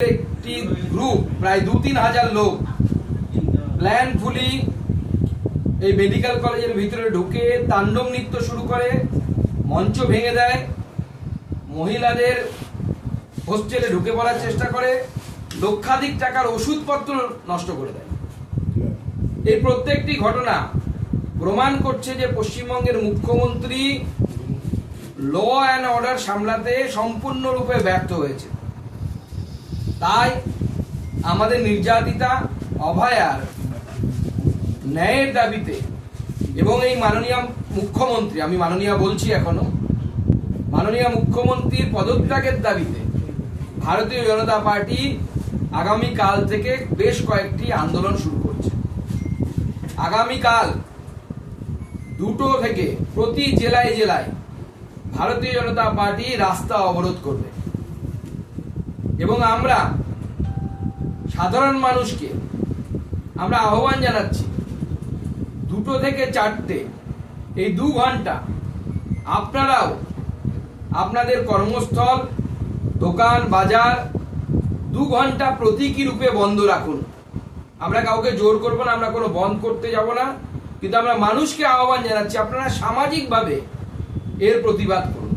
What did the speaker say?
একটি গ্রুপ, প্রায় দু তিন হাজার লোক প্ল্যানফুলি এই মেডিকেল কলেজের ভিতরে ঢুকে তাণ্ডব নৃত্য শুরু করে, মঞ্চ ভেঙে দেয়, মহিলাদের হোস্টেলে ঢুকে পড়ার চেষ্টা করে, লক্ষাধিক টাকার ওষুধপত্র নষ্ট করে দেয়। এই প্রত্যেকটি ঘটনা প্রমাণ করছে যে পশ্চিমবঙ্গের মুখ্যমন্ত্রী ল অ্যান্ড অর্ডার সামলাতে সম্পূর্ণরূপে ব্যর্থ হয়েছে। তাই আমাদের নির্যাতিতা অভয়ার ন্যায়ের দাবিতে এবং এই মাননীয় মুখ্যমন্ত্রী, আমি মাননীয় বলছি এখনও, মাননীয় মুখ্যমন্ত্রীর পদত্যাগের দাবিতে ভারতীয় জনতা পার্টি আগামী কাল থেকে বেশ কয়েকটি আন্দোলন শুরু করছে। আগামীকাল দুটো থেকে প্রতি জেলায় জেলায় ভারতীয় জনতা পার্টি রাস্তা অবরোধ করবে। এবং আমরা সাধারণ মানুষকে আমরা আহ্বান জানাচ্ছি দুটো থেকে চারটে, এই দু ঘণ্টা আপনারাও আপনাদের কর্মস্থল, দোকান, বাজার দু ঘণ্টা প্রতীকী রূপে বন্ধ রাখুন। আমরা কাউকে জোর করব না, আমরা কোনো বন্ধ করতে যাব না, কিন্তু আমরা মানুষকে আহ্বান জানাচ্ছি, আপনারা সামাজিকভাবে এর প্রতিবাদ করুন।